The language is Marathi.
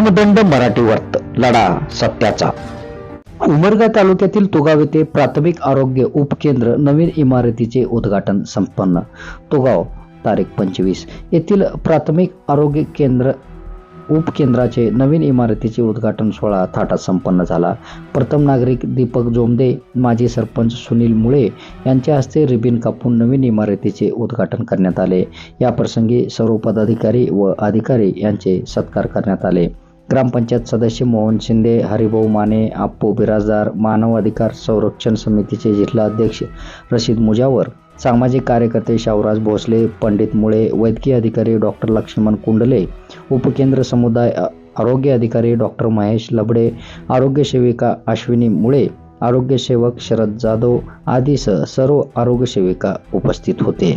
दंड मराठी वर्त लढा सत्याचा. उमरगा तालुक्यातील तुगाव येथे प्राथमिक आरोग्य उपकेंद्र नवीन इमारतीचे उद्घाटन संपन्न. तुगाव तारीख पंचवीस. येथील प्राथमिक आरोग्य केंद्र उपकेंद्राचे नवीन इमारतीचे उद्घाटन सोहळा थाटात संपन्न झाला. प्रथम नागरिक दीपक जोमदे माजी सरपंच सुनील मुळे यांच्या हस्ते रिबिन कापून नवीन इमारतीचे उद्घाटन करण्यात आले. या प्रसंगी सर्व पदाधिकारी व अधिकारी यांचे सत्कार करण्यात आले. ग्रामपंचायत सदस्य मोहन शिंदे हरिभाऊ माने आप्पू बिराजदार मानव अधिकार संरक्षण समितीचे जिल्हा अध्यक्ष रशीद मुजावर सामाजिक कार्यकर्ते शावराज भोसले पंडित मुळे वैद्यकीय अधिकारी डॉक्टर लक्ष्मण कुंडले उपकेंद्र समुदाय आरोग्य अधिकारी डॉक्टर महेश लबडे आरोग्य सेविका अश्विनी मुळे आरोग्य सेवक शरद जाधव आदीसह सर्व आरोग्य सेविका उपस्थित होते.